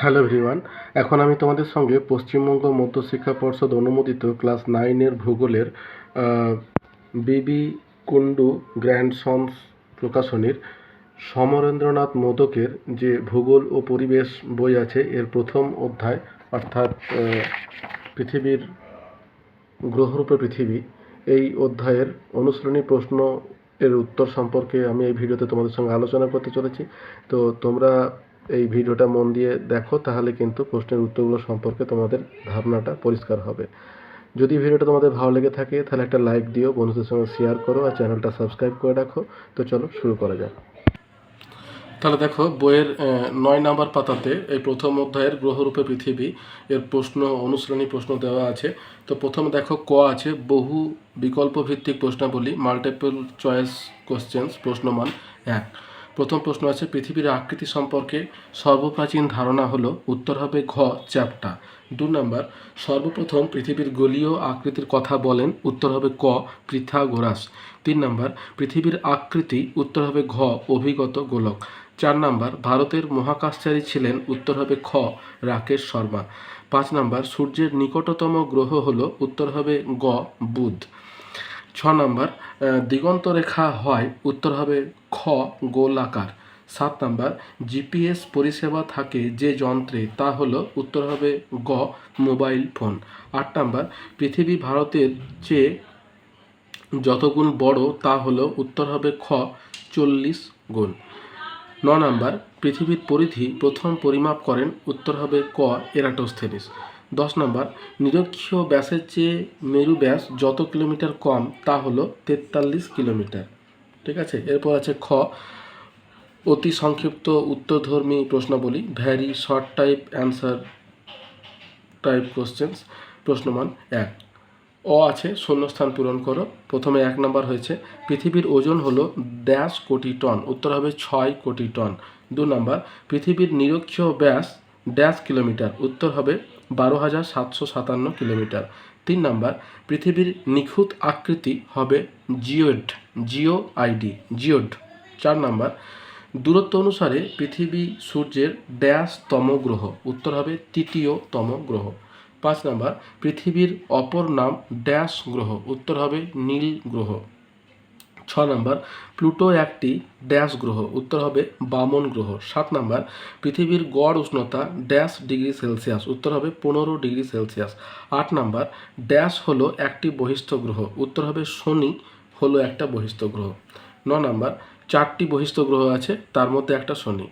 Hello everyone, এখন আমি তোমাদের সঙ্গে পশ্চিমবঙ্গ মধ্যশিক্ষা পর্ষদ অনুমোদিত ক্লাস নাইনের ভূগোলের বিবি কুন্ডু গ্র্যান্ডসন্স প্রকাশনীর সমরেন্দ্রনাথ মোদকের যে ভূগোল ও পরিবেশ বই আছে, এর প্রথম অধ্যায়, অর্থাৎ পৃথিবীর গ্রহরূপে পৃথিবী, এই অধ্যায়ের অনুসরণী প্রশ্ন এর উত্তর সম্পর্কে আমি এই ভিডিওতে তোমাদের সঙ্গে আলোচনা করতে চলেছি। তো তোমরা এই ভিডিওটা মন দিয়ে দেখো, তাহলে কিন্তু প্রশ্নের উত্তরগুলো সম্পর্কে তোমাদের ধারণাটা পরিষ্কার হবে। যদি ভিডিওটা তোমাদের ভালো লেগে থাকে, তাহলে একটা লাইক দিও, বন্ধুদের সঙ্গে শেয়ার করো আর চ্যানেলটা সাবস্ক্রাইব করে রাখো। তো চলো, শুরু করা যাক। তাহলে দেখো, বইয়ের নয় নাম্বার পাতাতে এই প্রথম অধ্যায়ের গ্রহরূপে পৃথিবী, এর প্রশ্ন অনুসরণী প্রশ্ন দেওয়া আছে। তো প্রথমে দেখো, ক আছে, বহু বিকল্প ভিত্তিক প্রশ্নাবলী মাল্টিপল চয়েস কোশ্চেন্স প্রশ্নমান এক। প্রথম প্রশ্ন আছে, পৃথিবীর আকৃতি সম্পর্কে সর্বপ্রাচীন ধারণা হলো, উত্তর হবে ঘ, চ্যাপ্টা। দু নম্বর, সর্বপ্রথম পৃথিবীর গলীয় আকৃতির কথা বলেন, উত্তর হবে ক, পৃথাগোরাস। তিন নম্বর, পৃথিবীর আকৃতি, উত্তর হবে ঘ, অভিগত গোলক। চার নম্বর, ভারতের মহাকাশচারী ছিলেন, উত্তর হবে খ, রাকেশ শর্মা। পাঁচ নম্বর, সূর্যের নিকটতম গ্রহ হলো, উত্তর হবে গ, বুধ। ছ নম্বর দিগন্ত রেখা হয় উত্তর হবে খ, গোলাকার। সাত নম্বর, জিপিএস পরিষেবা থাকে যে যন্ত্রে, তা হলো উত্তর হবে গ, মোবাইল ফোন। আট নম্বর, পৃথিবী ভারতের চেয়ে যত গুণ বড়, তা হলো উত্তর হবে খ, চল্লিশ গুণ। ন নম্বর, পৃথিবীর পরিধি প্রথম পরিমাপ করেন, উত্তর হবে ক, এরাটোস্থেনিস। দশ নম্বর, নিরক্ষীয় ব্যাসের চেয়ে মেরু ব্যাস যত কিলোমিটার কম, তা হলো তেতাল্লিশ কিলোমিটার। ঠিক আছে? এরপর আছে খ, অতি সংক্ষিপ্ত উত্তরধর্মী প্রশ্নাবলী very short type answer type questions প্রশ্নমান এক। অ আছে, শূন্যস্থান পূরণ করো। প্রথমে এক নম্বর হয়েছে, পৃথিবীর ওজন হলো ড্যাশ কোটি টন উত্তর হবে ছয় কোটি টন দু নম্বর, পৃথিবীর নিরক্ষীয় ব্যাস ড্যাশ কিলোমিটার, উত্তর হবে বারো হাজার সাতশো সাতান্ন কিলোমিটার। তিন নম্বর, পৃথিবীর নিখুঁত আকৃতি হবে জিওড, জিও আইডি জিওড। চার নম্বর, দূরত্ব অনুসারে পৃথিবী সূর্যের ড্যাশ তম গ্রহ উত্তর হবে তৃতীয়তম গ্রহ পাঁচ নাম্বার, পৃথিবীর অপর নাম ড্যাশ গ্রহ, উত্তর হবে নীল গ্রহ। ছ নম্বর, প্লুটো একটি ড্যাশ গ্রহ, উত্তর হবে বামন গ্রহ। সাত নম্বর, পৃথিবীর গড় উষ্ণতা ড্যাশ ডিগ্রি সেলসিয়াস, উত্তর হবে পনেরো ডিগ্রি সেলসিয়াস। আট নম্বর, ড্যাশ হলো একটি বহিষ্ঠ গ্রহ, উত্তর হবে শনি হলো একটা বহিষ্ঠ গ্রহ। ন নম্বর, চারটি বহিস্থ গ্রহ আছে, তার মধ্যে একটা শনি।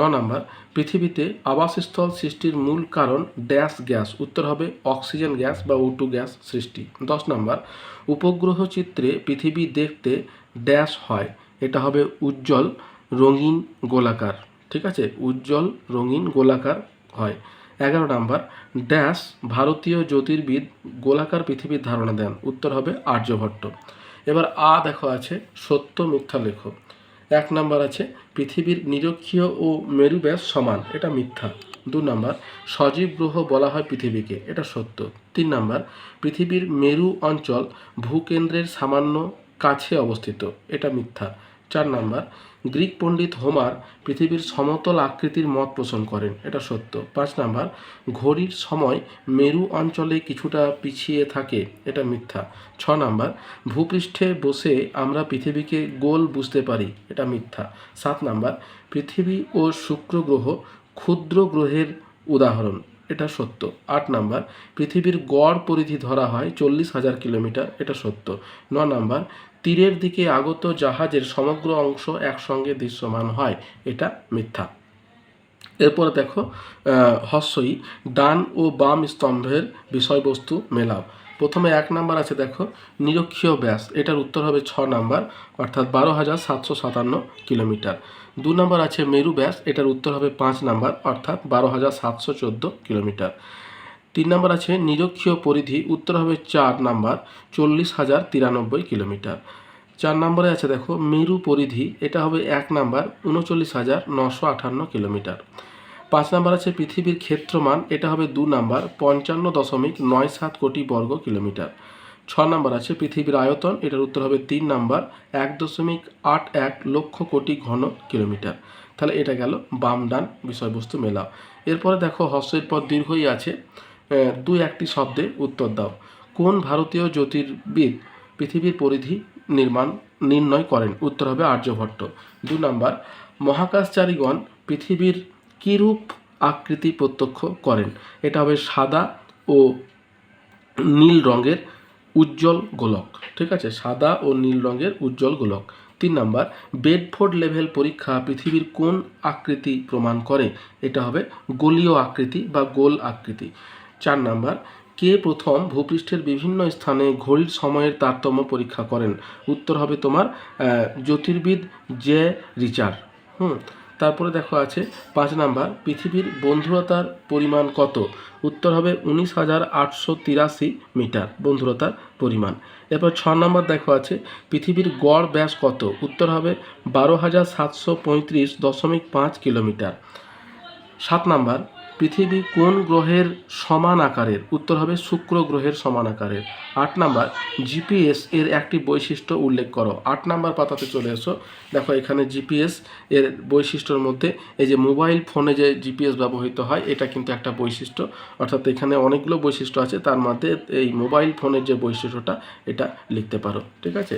ন নাম্বার, পৃথিবীতে আবাসস্থল সৃষ্টির মূল কারণ ড্যাশ গ্যাস, উত্তর হবে অক্সিজেন গ্যাস বা ওটু গ্যাস সৃষ্টি। দশ নাম্বার, উপগ্রহ চিত্রে পৃথিবী দেখতে ড্যাশ হয়, এটা হবে উজ্জ্বল রঙিন গোলাকার, ঠিক আছে? উজ্জ্বল রঙিন গোলাকার হয়। এগারো নাম্বার, ড্যাশ ভারতীয় জ্যোতির্বিদ গোলাকার পৃথিবীর ধারণা দেন, উত্তর হবে আর্যভট্ট। এবার আ দেখো আছে সত্য মিথ্যা লেখো এক নাম্বার আছে, পৃথিবীর নিরক্ষীয় ও মেরু ব্যাস সমান, এটা মিথ্যা। দু নাম্বার, সজীব গ্রহ বলা হয় পৃথিবীকে, এটা সত্য। তিন নাম্বার, পৃথিবীর মেরু অঞ্চল ভূকেন্দ্রের সামান্য কাছে অবস্থিত, এটা মিথ্যা। চার নাম্বার, গ্রিক পণ্ডিত হোমার পৃথিবীর সমতল আকৃতির মত পোষণ করেন, এটা সত্য। পাঁচ নাম্বার, ঘড়ির সময় মেরু অঞ্চলে কিছুটা পিছিয়ে থাকে, এটা মিথ্যা। ছ নাম্বার, ভূপৃষ্ঠে বসে আমরা পৃথিবীকে গোল বুঝতে পারি, এটা মিথ্যা। সাত নাম্বার, পৃথিবী ও শুক্র গ্রহ ক্ষুদ্র গ্রহের উদাহরণ, এটা সত্য। আট নাম্বার, পৃথিবীর গড় পরিধি ধরা হয় চল্লিশ হাজার কিলোমিটার, এটা সত্য। ন নাম্বার তীরের দিকে আগত জাহাজের সমগ্র অংশ একসঙ্গে দৃশ্যমান হয়। এটা মিথ্যা। এরপর দেখো হস্যই ডান ও বাম স্তম্ভের বিষয়বস্তু মেলাও। প্রথমে এক নাম্বার আছে, দেখো, নিরক্ষীয় ব্যাস। এটার উত্তর হবে ছ নাম্বার, অর্থাৎ বারো হাজার সাতশো সাতান্ন কিলোমিটার। দু নম্বর আছে মেরু ব্যাস। এটার উত্তর হবে পাঁচ নাম্বার, অর্থাৎ বারো হাজার সাতশো চোদ্দ কিলোমিটার। তিন নম্বর আছে, নিরক্ষীয় পরিধি, উত্তর হবে চার নাম্বার, চল্লিশ হাজার তিরানব্বই কিলোমিটার। চার নম্বরে আছে দেখো, মেরু পরিধি, এটা হবে এক নাম্বার, উনচল্লিশ হাজার নশো আটান্ন কিলোমিটার। পাঁচ নাম্বার আছে, পৃথিবীর ক্ষেত্রমান, এটা হবে দু নাম্বার, পঞ্চান্ন দশমিক নয় সাত কোটি বর্গ কিলোমিটার। ছ নাম্বার আছে, পৃথিবীর আয়তন, এটার উত্তর হবে তিন নাম্বার, এক দশমিক আট এক লক্ষ কোটি ঘন কিলোমিটার। তাহলে এটা গেল বাম ডান বিষয়বস্তু মেলা এরপরে দেখো হস্যের পর দীর্ঘই আছে। দুই একটি শব্দে উত্তর দাও। কোন ভারতীয় জ্যোতির্বিদ পৃথিবীর পরিধি নির্মাণ নির্ণয় করেন? উত্তর হবে আর্যভট্ট। দু নম্বর, মহাকাশচারীগণ পৃথিবীর কিরূপ আকৃতি প্রত্যক্ষ করেন? এটা হবে সাদা ও নীল রঙের উজ্জ্বল গোলক। ঠিক আছে? সাদা ও নীল রঙের উজ্জ্বল গোলক। তিন নম্বর, বেডফোর্ড লেভেল পরীক্ষা পৃথিবীর কোন আকৃতি প্রমাণ করে? এটা হবে গোলীয় আকৃতি বা গোল আকৃতি। চার নাম্বার, কে প্রথম ভূপৃষ্ঠের বিভিন্ন স্থানে ঘড়ির সময়ের তারতম্য পরীক্ষা করেন? উত্তর হবে তোমার জ্যোতির্বিদ জে রিচার। হুম, তারপরে দেখো আছে পাঁচ নাম্বার, পৃথিবীর বন্ধুরতার পরিমাণ কত? উত্তর হবে উনিশ হাজার আটশো তিরাশি মিটার, বন্ধুরতার পরিমাণ। এরপর ছ নম্বর দেখো আছে, পৃথিবীর গড় ব্যাস কত? উত্তর হবে বারো হাজার সাতশো পঁয়ত্রিশ দশমিক পাঁচ কিলোমিটার। সাত নাম্বার পৃথিবী কোন গ্রহের সমান আকারের? উত্তর হবে শুক্র গ্রহের সমান আকারের। আট নাম্বার, জিপিএস এর একটি বৈশিষ্ট্য উল্লেখ করো। আট নাম্বার পাতাতে চলে এসো। দেখো এখানে জিপিএস এর বৈশিষ্ট্যর মধ্যে এই যে মোবাইল ফোনে যে জিপিএস ব্যবহৃত হয়, এটা কিন্তু একটা বৈশিষ্ট্য। অর্থাৎ এখানে অনেকগুলো বৈশিষ্ট্য আছে, তার মধ্যে এই মোবাইল ফোনের যে বৈশিষ্ট্যটা, এটা লিখতে পারো। ঠিক আছে?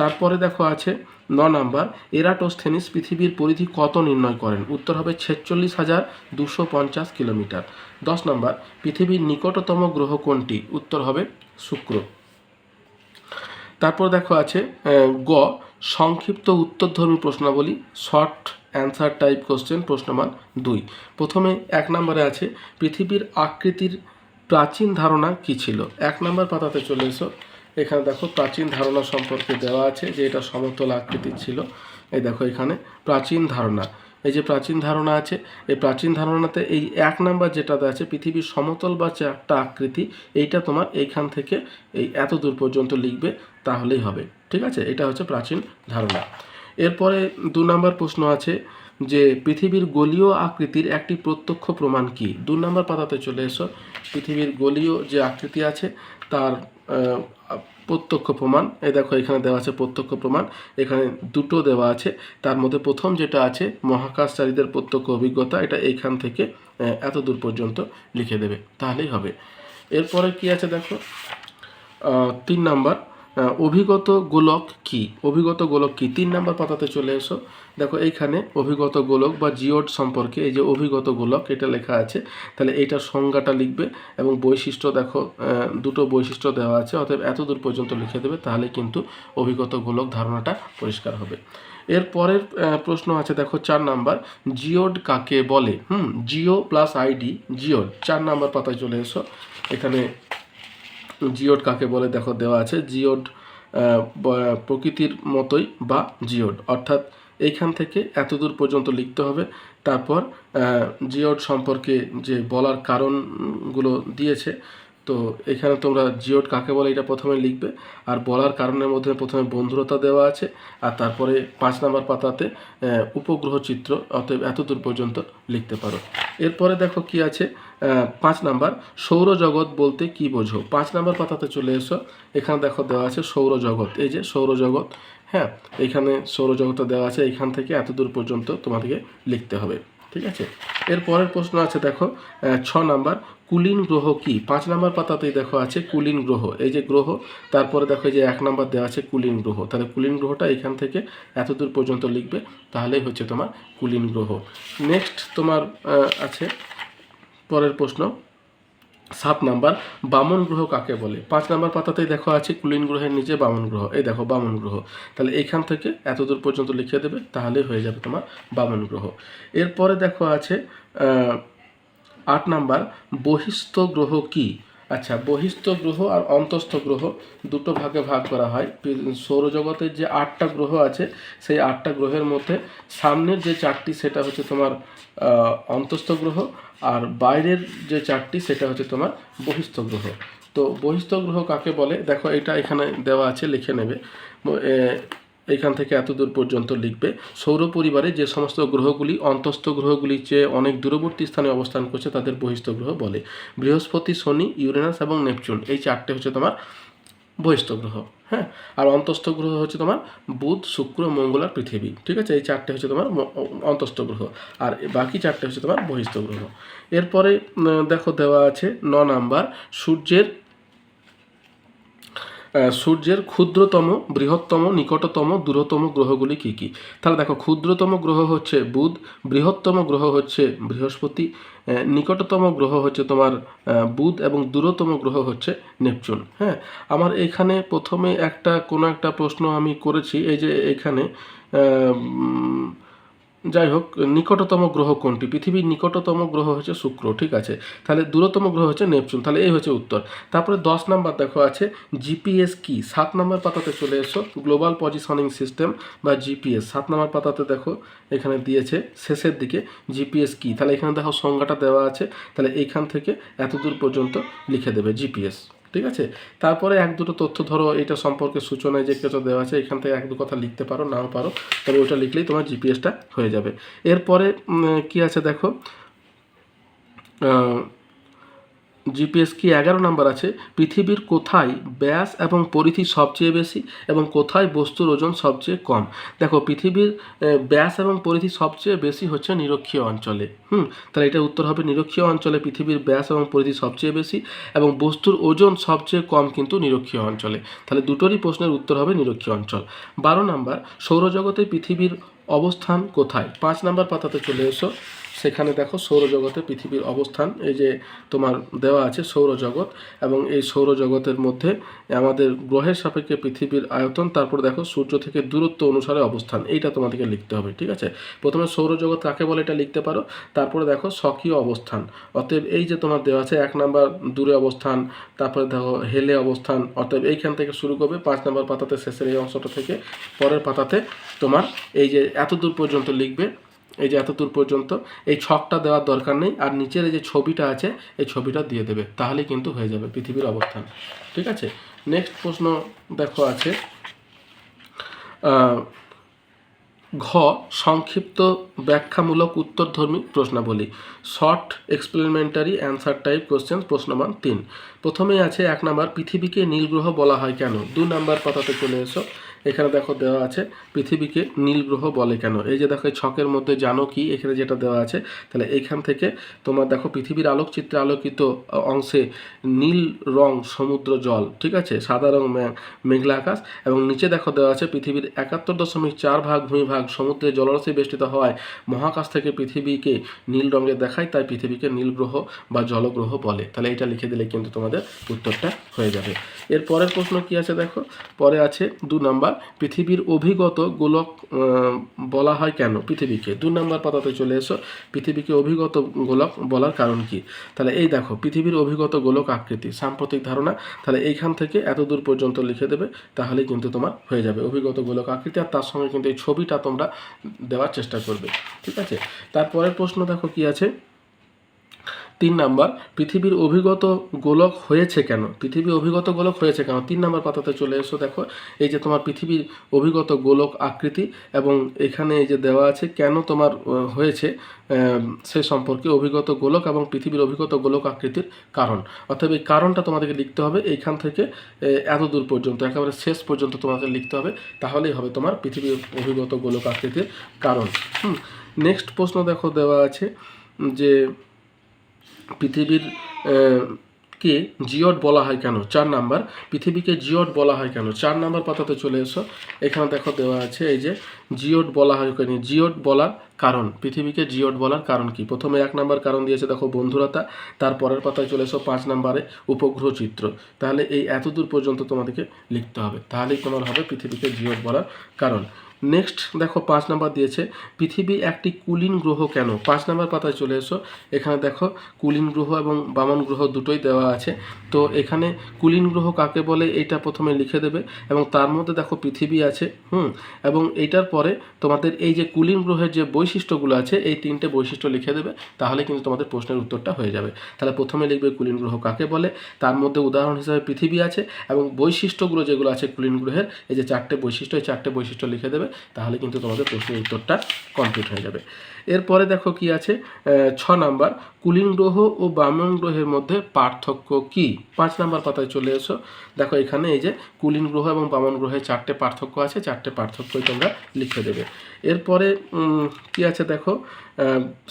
তারপরে দেখো আছে ন নাম্বার এরাটোস্থেনিস পৃথিবীর পরিধি কত নির্ণয় করেন? উত্তর হবে ছেচল্লিশ হাজার দুশো পঞ্চাশ কিলোমিটার। দশ নম্বর, পৃথিবীর নিকটতম গ্রহ কোনটি? উত্তর হবে শুক্র। তারপর দেখো আছে গ, সংক্ষিপ্ত উত্তরধর্মী প্রশ্নাবলী, শর্ট অ্যান্সার টাইপ কোশ্চেন প্রশ্নমান দুই। প্রথমে এক নম্বরে আছে, পৃথিবীর আকৃতির প্রাচীন ধারণা কি ছিল? এক নম্বর পাতাতে চলে এসো। এখানে দেখো প্রাচীন ধারণা সম্পর্কে দেওয়া আছে যে এটা সমতল আকৃতির ছিল। এই দেখো এখানে প্রাচীন ধারণা। এই যে প্রাচীন ধারণা আছে, এই প্রাচীন ধারণাতে এই এক নাম্বার যেটাতে আছে, পৃথিবীর সমতল বা চারটা আকৃতি, এইটা তোমার এইখান থেকে এই এত দূর পর্যন্ত লিখবে, তাহলেই হবে। ঠিক আছে? এটা হচ্ছে প্রাচীন ধারণা। এরপরে দু নম্বর প্রশ্ন আছে যে পৃথিবীর গলীয় আকৃতির একটি প্রত্যক্ষ প্রমাণ কি? দু নম্বর পাতাতে চলে এসো। পৃথিবীর গলীয় যে আকৃতি আছে, তার প্রত্যক্ষ প্রমাণ। এই দেখো, এখানে দেওয়া আছে প্রত্যক্ষ প্রমাণ। এখানে দুটো দেওয়া আছে। তার মধ্যে প্রথম যেটা আছে, মহাকাশচারীদের প্রত্যক্ষ অভিজ্ঞতা, এটা এইখান থেকে এত দূর পর্যন্ত লিখে দেবে। তাহলেই হবে। এরপরে কি আছে দেখো? তিন নাম্বার অভিগত গোলক কি? অভিগত গোলক কি? তিন নাম্বার পাতাতে চলে এসো। দেখো, এইখানে অভিগত গোলক বা জিওড সম্পর্কে এই যে অভিগত গোলক, এটা লেখা আছে। তাহলে এইটার সংজ্ঞাটা লিখবে এবং বৈশিষ্ট্য দেখো দুটো বৈশিষ্ট্য দেওয়া আছে, অতএব এত দূর পর্যন্ত লিখে দেবে, তাহলে কিন্তু অভিগত গোলক ধারণাটা পরিষ্কার হবে। এর পরের প্রশ্ন আছে, দেখো, চার নাম্বার, জিওড কাকে বলে? হুম, জিও প্লাস আইডি, জিওড, চার নাম্বার পাতায় চলে এসো। এখানে জিওড কাকে বলে? দেখো, দেওয়া আছে, জিওড প্রকৃতির মতোই বা জিওড, অর্থাৎ এইখান থেকে এতদূর পর্যন্ত লিখতে হবে। তারপর জিওড সম্পর্কে যে বলার কারণগুলো দিয়েছে, তো এখানে তোমরা জিওড কাকে বলে এটা প্রথমে লিখবে। আর বলার কারণের মধ্যে প্রথমে বন্ধুরতা দেওয়া আছে, আর তারপরে পাঁচ নাম্বার পাতাতে উপগ্রহ চিত্র, অতএব এতদূর পর্যন্ত লিখতে পারো। এরপরে দেখো কি আছে পাঁচ নাম্বার, সৌরজগৎ বলতে কি বোঝো? পাঁচ নাম্বার পাতাতে চলে এসো। এখানে দেখো দেওয়া আছে সৌরজগৎ। এই যে সৌরজগৎ হ্যাঁ এইখানে সৌরজগৎটা দেওয়া আছে এইখান থেকে এত দূর পর্যন্ত তোমাদেরকে লিখতে হবে, ঠিক আছে? এর পরের প্রশ্ন আছে, দেখো ছ নাম্বার, কুলিন গ্রহ কি? পাঁচ নাম্বার পাতাতেই দেখো আছে কুলিন গ্রহ, এই যে গ্রহ, তারপরে দেখো এই যে এক নাম্বার দেওয়া আছে কুলিন গ্রহ, তাহলে কুলিন গ্রহটা এখান থেকে এত দূর পর্যন্ত লিখবে, তাহলেই হচ্ছে তোমার কুলিন গ্রহ। নেক্সট তোমার আছে পরের প্রশ্ন সাত নাম্বার, বামন গ্রহ কাকে বলে? পাঁচ নাম্বার পাতাতেই দেখো আছে কুলিন গ্রহের নিচে বামন গ্রহ। এই দেখো, বামন গ্রহ। তাহলে এইখান থেকে এত দূর পর্যন্ত লিখে দেবে, তাহলেই হয়ে যাবে তোমার বামন গ্রহ। এরপরে দেখো আছে আট নাম্বার, বহিস্থ গ্রহ কি? আচ্ছা বহিস্থ গ্রহ আর অন্তস্থ গ্রহ দুটো ভাগে ভাগ করা হয়। সৌরজগতের যে আটটা গ্রহ আছে, সেই আটটা গ্রহের মধ্যে সামনের যে চারটি, সেটা হচ্ছে তোমার অন্তস্থ গ্রহ আর বাইরের যে চারটি সেটা হচ্ছে তোমার বহিস্থ গ্রহ তো বহিস্থ গ্রহ কাকে বলে? দেখো এটা এখানে দেওয়া আছে লিখে নেবে। ম- এ, এইখান থেকে এত দূর পর্যন্ত লিখবে। সৌর পরিবারে যে সমস্ত গ্রহগুলি অন্তস্থ গ্রহগুলির চেয়ে অনেক দূরবর্তী স্থানে অবস্থান করছে তাদের বহিস্থ গ্রহ বলে। বৃহস্পতি শনি ইউরেনাস এবং নেপচুন এই চারটে হচ্ছে তোমার বহিস্থ গ্রহ হ্যাঁ? আর অন্তস্থ গ্রহ হচ্ছে তোমার বুধ, শুক্র, মঙ্গল আর পৃথিবী, ঠিক আছে? এই চারটে হচ্ছে তোমার অন্তস্থ গ্রহ আর বাকি চারটে হচ্ছে তোমার বহিষ্ঠ গ্রহ এরপরে দেখো দেওয়া আছে ন নাম্বার, সূর্যের সূর্যের ক্ষুদ্রতম, বৃহত্তম, নিকটতম, দূরতম গ্রহগুলি কি কি? তাহলে দেখো, ক্ষুদ্রতম গ্রহ হচ্ছে বুধ, বৃহত্তম গ্রহ হচ্ছে বৃহস্পতি নিকটতম গ্রহ হচ্ছে তোমার বুধ এবং দূরতম গ্রহ হচ্ছে নেপচুন। হ্যাঁ আমার এখানে প্রথমে একটা কোনো একটা প্রশ্ন আমি করেছি, এই যে এখানে যাই হোক নিকটতম গ্রহ কোনটি? পৃথিবীর নিকটতম গ্রহ হচ্ছে শুক্র, ঠিক আছে? তাহলে দূরতম গ্রহ হচ্ছে নেপচুন, তাহলে এই হচ্ছে উত্তর। তারপরে দশ নাম্বার দেখো আছে, জিপিএস কি? সাত নাম্বার পাতাতে চলে এসো গ্লোবাল পজিশনিং সিস্টেম বা জিপিএস। সাত নাম্বার পাতাতে দেখো, এখানে দিয়েছে, শেষের দিকে জিপিএস কি? তাহলে এখানে দেখো সংজ্ঞাটা দেওয়া আছে, তাহলে এইখান থেকে এত দূর পর্যন্ত লিখে দেবে জিপিএস। ঠিক আছে? তারপরে এক দুটো তথ্য ধরো, এটা সম্পর্কে সূচনায় যে কিছু দেওয়া আছে, এখান থেকে এক দু কথা লিখতে পারো, নাও পারো তবে ওটা লিখলেই তোমার জিপিএসটা হয়ে যাবে। এরপরে কি আছে দেখো? জিপিএস কি এগারো নাম্বার আছে? পৃথিবীর কোথায় ব্যাস এবং পরিধি সবচেয়ে বেশি এবং কোথায় বস্তুর ওজন সবচেয়ে কম? দেখো, পৃথিবীর ব্যাস এবং পরিধি সবচেয়ে বেশি হচ্ছে নিরক্ষীয় অঞ্চলে। হুম, তাহলে এটা উত্তর হবে নিরক্ষীয় অঞ্চলে পৃথিবীর ব্যাস এবং পরিধি সবচেয়ে বেশি এবং বস্তুর ওজন সবচেয়ে কম কিন্তু নিরক্ষীয় অঞ্চলে। তাহলে দুটোরই প্রশ্নের উত্তর হবে নিরক্ষীয় অঞ্চল। বারো নাম্বার, সৌরজগতে পৃথিবীর অবস্থান কোথায়? পাঁচ নাম্বার পাতাতে চলে এসো। সেখানে দেখো সৌরজগতে পৃথিবীর অবস্থান, এই যে তোমার দেওয়া আছে সৌরজগৎ, এবং এই সৌরজগতের মধ্যে আমাদের গ্রহের সাপেক্ষে পৃথিবীর আয়তন, তারপর দেখো সূর্য থেকে দূরত্ব অনুসারে অবস্থান, এইটা তোমাদেরকে লিখতে হবে, ঠিক আছে? প্রথমে সৌরজগৎ কাকে বলে এটা লিখতে পারো? তারপরে দেখো স্বকীয় অবস্থান, অতএব এই যে তোমার দেওয়া আছে এক নাম্বার দূরে অবস্থান, তারপরে দেখো হেলে অবস্থান, অতএব এইখান থেকে শুরু করবে পাঁচ নাম্বার পাতাতে শেষের এই অংশটা থেকে পরের পাতাতে তোমার এই যে এত দূর পর্যন্ত লিখবে এই যে এত দূর পর্যন্ত, এই ছকটা দেওয়ার দরকার নেই, আর নিচের এই যে ছবিটা আছে, এই ছবিটা দিয়ে দেবে, তাহলেই কিন্তু হয়ে যাবে পৃথিবীর অবস্থান। ঠিক আছে? নেক্সট প্রশ্ন দেখো আছে ঘ, সংক্ষিপ্ত ব্যাখ্যামূলক উত্তরধর্মী প্রশ্নাবলী। Short explanatory answer type question প্রশ্ন মান তিন। প্রথমেই আছে এক নাম্বার, পৃথিবীকে নীল গ্রহ বলা হয় কেন? দু নাম্বার পাতাতে চলে এসো। এখানে দেখো দেওয়া আছে, পৃথিবীকে নীল গ্রহ বলে কেন? এই যে দেখো, এই ছকের মধ্যে জানো কি? এখানে যেটা দেওয়া আছে, তাহলে এখান থেকে তোমার দেখো পৃথিবীর আলোকচিত্রে আলোকিত অংশে নীল রং সমুদ্র জল, ঠিক আছে? সাদা রং মেঘলা আকাশ এবং নিচে দেখো দেওয়া আছে পৃথিবীর একাত্তর দশমিক চার ভাগ ভূমিভাগ সমুদ্রে জলরাশি বেষ্টিত হওয়ায় মহাকাশ থেকে পৃথিবীকে নীল রঙে দেখায়, তাই পৃথিবীকে নীল গ্রহ বা জলগ্রহ বলে। তাহলে এটা লিখে দিলে কিন্তু তোমাদের উত্তরটা হয়ে যাবে। এর পরের প্রশ্ন কি আছে দেখো? পরে আছে দু নাম্বার পৃথিবীর অভিগত গোলক বলা হয় কেন পৃথিবীকে? দু নম্বর পাতাতে চলে এসো। পৃথিবীকে অভিগত গোলক বলার কারণ কি? তাহলে এই দেখো, পৃথিবীর অভিগত গোলক আকৃতি, সাম্প্রতিক ধারণা। তাহলে এইখান থেকে এত দূর পর্যন্ত লিখে দেবে, তাহলেই কিন্তু তোমার হয়ে যাবে অভিগত গোলক আকৃতি, আর তার সঙ্গে কিন্তু এই ছবিটা তোমরা দেওয়ার চেষ্টা করবে, ঠিক আছে? তারপরের প্রশ্ন দেখো কি আছে? তিন নাম্বার, পৃথিবীর অভিগত গোলক হয়েছে কেন? পৃথিবী অভিগত গোলক হয়েছে কেন? তিন নাম্বার পাতাতে চলে এসো, দেখো। এই যে তোমার পৃথিবীর অভিগত গোলক আকৃতি এবং এখানে এই যে দেওয়া আছে কেন তোমার হয়েছে সে সম্পর্কে অভিগত গোলক এবং পৃথিবীর অভিগত গোলক আকৃতির কারণ। অর্থাৎ এই কারণটা তোমাদেরকে লিখতে হবে এইখান থেকে এত দূর পর্যন্ত, একেবারে শেষ পর্যন্ত তোমাদের লিখতে হবে, তাহলেই হবে তোমার পৃথিবীর অভিগত গোলক আকৃতির কারণ। হুম নেক্সট প্রশ্ন দেখো দেওয়া আছে যে পৃথিবীর কে? জিওট বলা হয় কেন? চার নাম্বার। পৃথিবীকে জিওট বলা হয় কেন? চার নাম্বার পাতাতে চলে এসো। এখানে দেখো দেওয়া আছে, এই যে জিওট বলা হয় কেন? জিওট বলার কারণ। পৃথিবীকে জিওট বলার কারণ কি? প্রথমে এক নাম্বার কারণ দিয়েছে, দেখো বন্ধুরতা তারপরের পাতায় চলে এসো, পাঁচ নাম্বারে উপগ্রহ চিত্র। তাহলে এই এত দূর পর্যন্ত তোমাদেরকে লিখতে হবে। তাহলেই তোমার হবে পৃথিবীকে জিওট বলার কারণ। নেক্সট দেখো, পাঁচ নাম্বার দিয়েছে, পৃথিবী একটি কুলীন গ্রহ কেন? পাঁচ নাম্বার পাতায় চলে এসো, এখানে দেখো, কুলীন গ্রহ এবং বামন গ্রহ দুটোই দেওয়া আছে। তো এখানে কুলীন গ্রহ কাকে বলে এটা প্রথমে লিখে দেবে এবং তার মধ্যে দেখো, পৃথিবী আছে, হুম, এবং এইটার পরে তোমাদের এই যে কুলীন গ্রহের যে বৈশিষ্ট্যগুলো আছে, এই তিনটে বৈশিষ্ট্য লিখে দেবে, তাহলে কিন্তু তোমাদের প্রশ্নের উত্তরটা হয়ে যাবে। তাহলে প্রথমে লিখবে কুলীন গ্রহ কাকে বলে, তার মধ্যে উদাহরণ হিসেবে পৃথিবী আছে এবং বৈশিষ্ট্যগুলো যেগুলো আছে কুলীন গ্রহের, এই যে চারটে বৈশিষ্ট্য, এই চারটে বৈশিষ্ট্য লিখে দেবে তাহলে কিন্তু তোমাদের প্রশ্নের উত্তরটা কমপ্লিট হয়ে যাবে। এরপরে দেখো কি আছে? ছ নাম্বার, কুলিং গ্রহ ও বামন গ্রহের মধ্যে পার্থক্য কি? পাঁচ নাম্বার পাতায় চলে এসো। দেখো এখানে এই যে কুলিং গ্রহ এবং বামন গ্রহে চারটে পার্থক্য আছে, চারটে পার্থক্যই তোমরা লিখে দেবে। এরপরে কি আছে দেখো?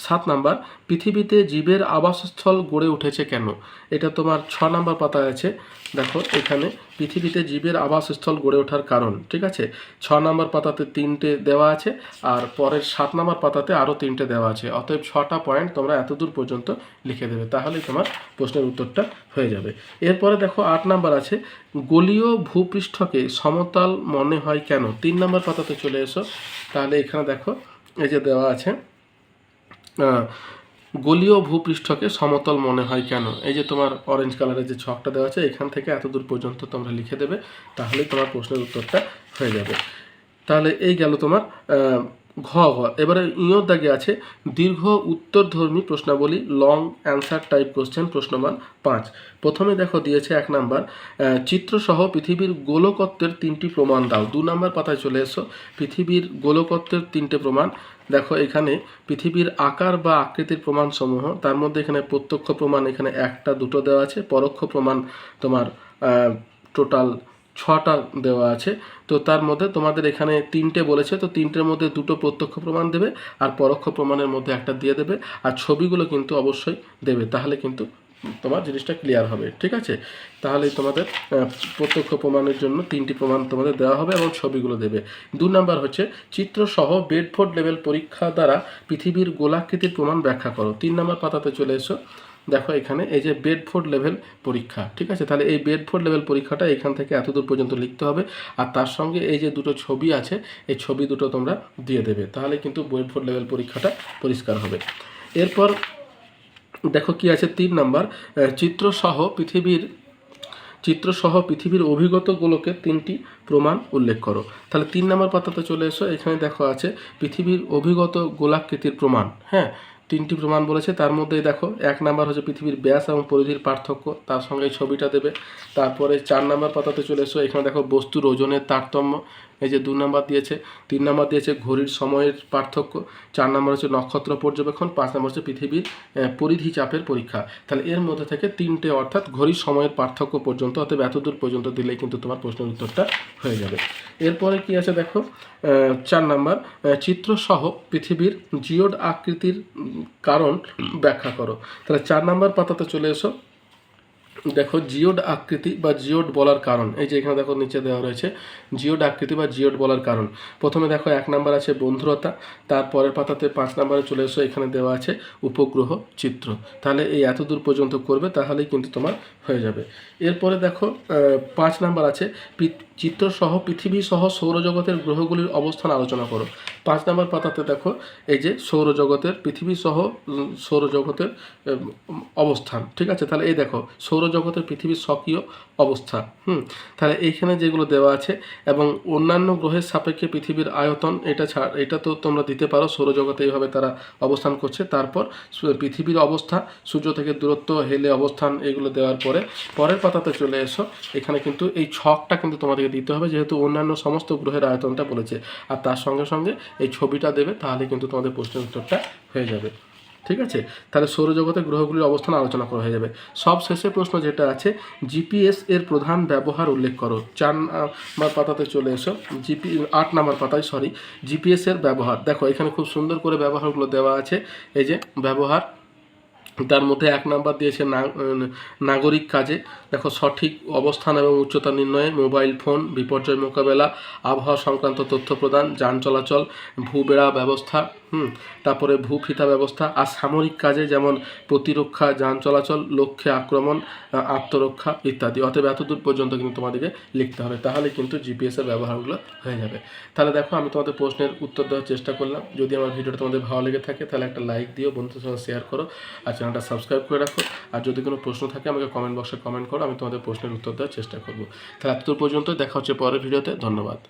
সাত নাম্বার, পৃথিবীতে জীবের আবাসস্থল গড়ে উঠেছে কেন? এটা তোমার ছ নাম্বার পাতায় আছে। দেখো, এখানে পৃথিবীতে জীবের আবাসস্থল গড়ে ওঠার কারণ, ঠিক আছে? ছ নাম্বার পাতাতে তিনটে দেওয়া আছে আর পরের সাত নাম্বার পাতাতে আরও তিনটে দেওয়া আছে। অতএব ছটা পয়েন্ট তোমরা এতদূর পর্যন্ত লিখে দেবে, তাহলেই তোমার প্রশ্নের উত্তরটা হয়ে যাবে। এরপরে দেখো, আট নাম্বার আছে, গলীয় ভূপৃষ্ঠকে সমতল মনে হয় কেন? তিন নাম্বার পাতাতে চলে এসো। তাহলে এখানে দেখো, এই যে দেওয়া আছে গলীয় ভূপৃষ্ঠকে সমতল মনে হয় কেন? এই যে তোমার অরেঞ্জ কালারের যে ছকটা দেওয়া আছে, এখান থেকে এত দূর পর্যন্ত তোমরা লিখে দেবে, তাহলে তোমার প্রশ্নের উত্তরটা হয়ে যাবে। তাহলে এই গেল তোমার ঘ ঘ। এবারে ইঁয়র দাগে আছে, দীর্ঘ উত্তরধর্মী প্রশ্নাবলী লং অ্যান্সার টাইপ কোশ্চেন প্রশ্নমান পাঁচ। প্রথমে দেখো দিয়েছে এক নাম্বার চিত্রসহ পৃথিবীর গোলকত্বের তিনটি প্রমাণ দাও। দু নাম্বার পাতায় চলে এসো, পৃথিবীর গোলকত্বের তিনটে প্রমাণ দেখো, এখানে পৃথিবীর আকার বা আকৃতির প্রমাণসমূহ, তার মধ্যে এখানে প্রত্যক্ষ প্রমাণ এখানে একটা, দুটো দেওয়া আছে, পরোক্ষ প্রমাণ তোমার টোটাল ছটা দেওয়া আছে। তো তার মধ্যে তোমাদের এখানে তিনটে বলেছে, তো তিনটের মধ্যে দুটো প্রত্যক্ষ প্রমাণ দেবে আর পরোক্ষ প্রমাণের মধ্যে একটা দিয়ে দেবে। আর ছবিগুলো কিন্তু অবশ্যই দেবে, তাহলে কিন্তু তোমার জিনিসটা ক্লিয়ার হবে, ঠিক আছে? তাহলে তোমাদের প্রত্যক্ষ প্রমাণের জন্য তিনটি প্রমাণ তোমাদের দেওয়া হবে এবং ছবিগুলো দেবে। দু নাম্বার হচ্ছে, চিত্রসহ বেডফোর্ড লেভেল পরীক্ষা দ্বারা পৃথিবীর গোলাকৃতির প্রমাণ ব্যাখ্যা করো। তিন নাম্বার পাতাতে চলে এসো। দেখো এখানে, এই যে বেডফোর্ড লেভেল পরীক্ষা, ঠিক আছে? তাহলে এই বেডফোর্ড লেভেল পরীক্ষাটা এখান থেকে এতদূর পর্যন্ত লিখতে হবে। আর তার সঙ্গে এই যে দুটো ছবি আছে, এই ছবি দুটো তোমরা দিয়ে দেবে। তাহলে কিন্তু বেডফোর্ড লেভেল পরীক্ষাটা পরিষ্কার হবে। এরপর দেখো কি আছে তিন নাম্বার চিত্রসহ পৃথিবীর চিত্রসহ পৃথিবীর অভিগত গোলকের তিনটি প্রমাণ উল্লেখ করো। তাহলে তিন নম্বর পাতাতে চলে এসো, এখানে দেখো আছে পৃথিবীর অভিগত গোলাকৃতির প্রমাণ হ্যাঁ? তিনটি প্রমাণ বলেছে, তার মধ্যে দেখো এক নাম্বার হচ্ছে পৃথিবীর ব্যাস এবং পরিধির পার্থক্য, তার সঙ্গে ছবিটা দেবে। তারপরে চার নাম্বার পাতাতে চলে এসো, এখানে দেখো বস্তুর ওজনের তারতম্য এই যে দু নাম্বার দিয়েছে, তিন নাম্বার দিয়েছে ঘড়ির সময়ের পার্থক্য, চার নাম্বার হচ্ছে নক্ষত্র পর্যবেক্ষণ, পাঁচ নাম্বার হচ্ছে পৃথিবীর পরিধি চাপের পরীক্ষা। তাহলে এর মধ্যে থেকে তিনটে অর্থাৎ ঘড়ির সময়ের পার্থক্য পর্যন্ত, অতএব এতদূর পর্যন্ত দিলেই কিন্তু তোমার প্রশ্নের উত্তরটা হয়ে যাবে। এরপরে কি আছে দেখো? চার নাম্বার চিত্রসহ পৃথিবীর জিওড আকৃতির কারণ ব্যাখ্যা করো। তাহলে চার নাম্বার পাতাতে চলে এসো। দেখো, জিওড আকৃতি বা জিওড বলার কারণ, এই যে এখানে দেখো নিচে দেওয়া রয়েছে, জিওড আকৃতি বা জিওড বলার কারণ। প্রথমে দেখো, এক নাম্বার আছে বন্ধুরতা, তারপরের পাতাতে পাঁচ নাম্বারে চলে এসো, এখানে দেওয়া আছে উপগ্রহ চিত্র। তাহলে এই এত দূর পর্যন্ত করবে, তাহলেই কিন্তু তোমার হয়ে যাবে। এরপরে দেখো পাঁচ নাম্বার আছে চিত্রসহ পৃথিবী সহ সৌরজগতের গ্রহগুলির অবস্থান আলোচনা করো। পাঁচ নাম্বার পাতাতে দেখো, এই যে সৌরজগতের পৃথিবী সহ সৌরজগতের অবস্থান, ঠিক আছে? তাহলে এই দেখো, সৌরজগতের পৃথিবীর স্বকীয় অবস্থা, হুম? তাহলে এইখানে যেগুলো দেওয়া আছে, এবং অন্যান্য গ্রহের সাপেক্ষে পৃথিবীর আয়তন, এটা ছাড় এটা তো তোমরা দিতে পারো, সৌরজগতে এইভাবে তারা অবস্থান করছে। তারপর পৃথিবীর অবস্থা, সূর্য থেকে দূরত্ব, হেলে অবস্থান, এগুলো দেওয়ার পরে পরের পাতাতে চলে এসো। এখানে কিন্তু এই ছকটা কিন্তু তোমাদেরকে দিতে হবে, যেহেতু অন্যান্য সমস্ত গ্রহের আয়তনটা বলেছে। আর তার সঙ্গে সঙ্গে এই ছবিটা দেবে, তাহলে কিন্তু তোমাদের প্রশ্নের উত্তরটা হয়ে যাবে। ঠিক আছে? তাহলে সৌরজগতের গ্রহগুলির অবস্থান আলোচনা করা হয়ে যাবে। সব শেষে প্রশ্ন যেটা আছে, জিপিএস এর প্রধান ব্যবহার উল্লেখ করো। চার নাম্বার পাতাতে চলে এসো। জিপি, আট নাম্বার পাতায় সরি জিপিএস এর ব্যবহার। দেখো, এখানে খুব সুন্দর করে ব্যবহারগুলো দেওয়া আছে। এই যে, ব্যবহার তার মধ্যে এক নাম্বার দিয়েছে নাগরিক কাজে। দেখো, সঠিক অবস্থান এবং উচ্চতা নির্ণয়ে মোবাইল ফোন, বিপর্যয় মোকাবেলা, আবহাওয়া সংক্রান্ত তথ্য প্রদান, যান চলাচল, ভূবেড়া ব্যবস্থা হুম, তারপরে ভূফিতা ব্যবস্থা আর সামরিক কাজে যেমন প্রতিরক্ষা, যান চলাচল, লক্ষ্যে আক্রমণ আত্মরক্ষা ইত্যাদি। অতএব এতদূর পর্যন্ত কিন্তু তোমাদেরকে লিখতে হবে। তাহলে কিন্তু জিপিএসের ব্যবহারগুলো হয়ে যাবে। তাহলে দেখো, আমি তোমাদের প্রশ্নের উত্তর দেওয়ার চেষ্টা করলাম। যদি আমার ভিডিওটা তোমাদের ভালো লেগে থাকে, তাহলে একটা লাইক দিও, বন্ধুদের সঙ্গে শেয়ার করো আর চ্যানেলটা সাবস্ক্রাইব করে রাখো। আর যদি কোনো প্রশ্ন থাকে, আমাকে কমেন্ট বক্সে কমেন্ট করো, আমি তোমাদের প্রশ্নের উত্তর দেওয়ার চেষ্টা করব। তাহলে এতদূর পর্যন্ত দেখা হচ্ছে পরের ভিডিওতে। ধন্যবাদ।